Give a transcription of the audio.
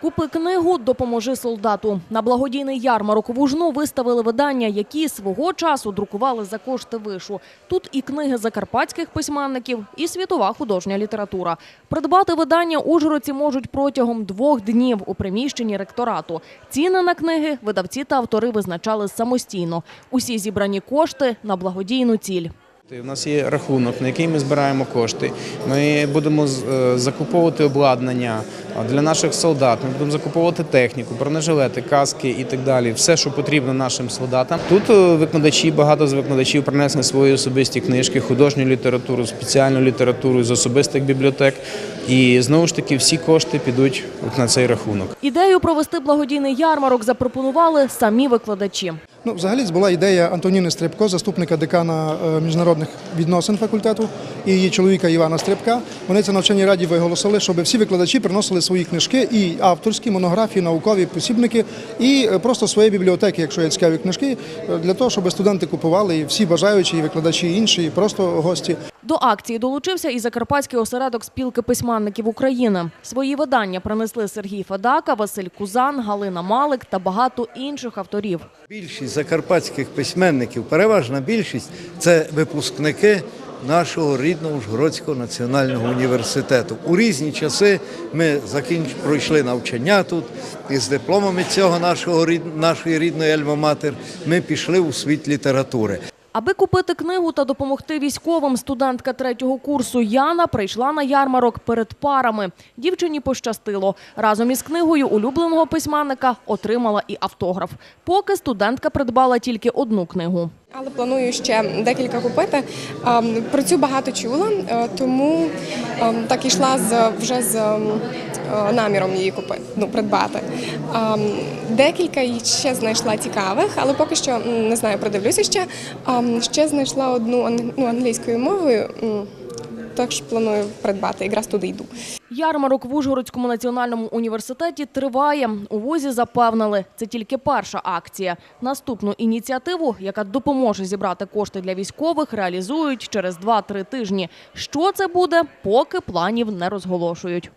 Купи книгу Допоможи солдату. На благодійний ярмарок в Ужну виставили видання, які свого часу друкували за кошти вишу. Тут і книги закарпатських письменників, і світова художня література. Придбати видання ужгородці можуть протягом двох днів у приміщенні ректорату. Ціни на книги видавці та автори визначали самостійно. Усі зібрані кошти на благодійну ціль. У нас є рахунок, на який ми збираємо кошти. Ми будемо е, закуповувати обладнання для наших солдат. Ми будемо закуповувати техніку, бронежилети, каски і так далі. Все, що потрібно нашим солдатам. Тут е, викладачі, багато з викладачів принесли свої особисті книжки, художню літературу, спеціальну літературу з особистих бібліотек. І знову ж таки всі кошти підуть на цей рахунок. Ідею провести благодійний ярмарок запропонували самі викладачі. Ну, взагалі була ідея Антоніни Стрибко, заступника декана е, міжнародних відносин факультету, і її чоловіка Івана Стрибка. Вони це навчальній раді виголосили, щоб всі викладачі приносили свої книжки і авторські монографії, наукові посібники, і е, просто свої бібліотеки, якщо є цікаві книжки, е, для того, щоб студенти купували і всі бажаючі, і викладачі, і інші, і просто гості. До акції долучився і Закарпатський осередок спілки письменників України. Свої видання принесли Сергій Федака, Василь Кузан, Галина Малик та багато інших авторів. Більшість закарпатських письменників, переважна більшість це випускники нашого рідного Ужгородського національного університету. У різні часи ми закінч... пройшли навчання тут і з дипломами цього нашого нашої рідної Альма-Матер ми пішли у світ літератури. Аби купити книгу та допомогти військовим, студентка третього курсу Яна прийшла на ярмарок перед парами. Дівчині пощастило. Разом із книгою улюбленого письменника отримала і автограф. Поки студентка придбала тільки одну книгу. Але планую ще декілька купити. Ем, Про цю багато чула, е, тому ем, так ішла з вже з ем, наміром її купити, ну придбати. Декілька ще знайшла цікавих, але поки що не знаю, продивлюся ще. Ще знайшла одну ну, англійською мовою. Також планую придбати, якраз туди йду. Ярмарок в Ужгородському національному університеті триває. У вузі запевнили, це тільки перша акція. Наступну ініціативу, яка допоможе зібрати кошти для військових, реалізують через 2-3 тижні. Що це буде, поки планів не розголошують.